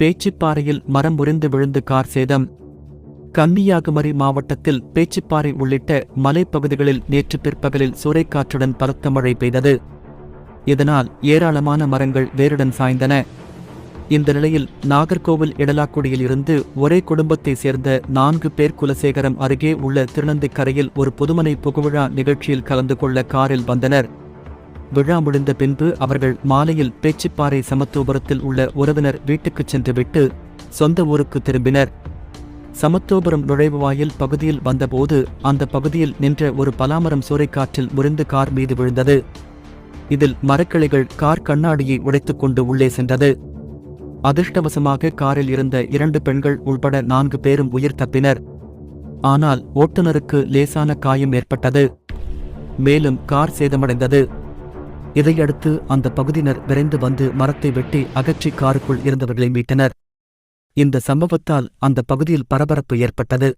பேச்சிப்பாறையில் மரம் முறிந்து விழுந்து கார் சேதம். கன்னியாகுமரி மாவட்டத்தில் பேச்சிப்பாறை உள்ளிட்ட மலைப்பகுதிகளில் நேற்று பிற்பகலில் சூறைக்காற்றுடன் பலத்த மழை பெய்தது. இதனால் ஏராளமான மரங்கள் வேருடன் சாய்ந்தன. இந்த நிலையில் நாகர்கோவில் இடலாக்குடியில் இருந்து ஒரே குடும்பத்தைச் சேர்ந்த நான்கு பேர் குலசேகரம் அருகே உள்ள திருநந்தைக்கரையில் ஒரு புதுமனை புகுவிழா நிகழ்ச்சியில் கலந்து கொள்ள காரில் வந்தனர். விழா முடிந்த பின்பு அவர்கள் மாலையில் பேச்சுப்பாறை சமத்துவபுரத்தில் உள்ள உறவினர் வீட்டுக்குச் சென்றுவிட்டு சொந்த ஊருக்கு திரும்பினர். சமத்துவபுரம் நுழைவுவாயில் பகுதியில் வந்தபோது அந்த பகுதியில் நின்ற ஒரு பலாமரம் சூறைக்காற்றில் முறிந்து கார் மீது விழுந்தது. இதில் மரக்கிளைகள் கார் கண்ணாடியை உடைத்துக்கொண்டு உள்ளே சென்றது. அதிர்ஷ்டவசமாக காரில் இருந்த இரண்டு பெண்கள் உள்பட நான்கு பேரும் உயிர் தப்பினர். ஆனால் ஓட்டுநருக்கு லேசான காயம் ஏற்பட்டது. மேலும் கார் சேதமடைந்தது. இதையடுத்து அந்த பகுதியினர் விரைந்து வந்து மரத்தை வெட்டி அகற்றி காருக்குள் இருந்தவர்களை மீட்டனர். இந்த சம்பவத்தால் அந்த பகுதியில் பரபரப்பு ஏற்பட்டது.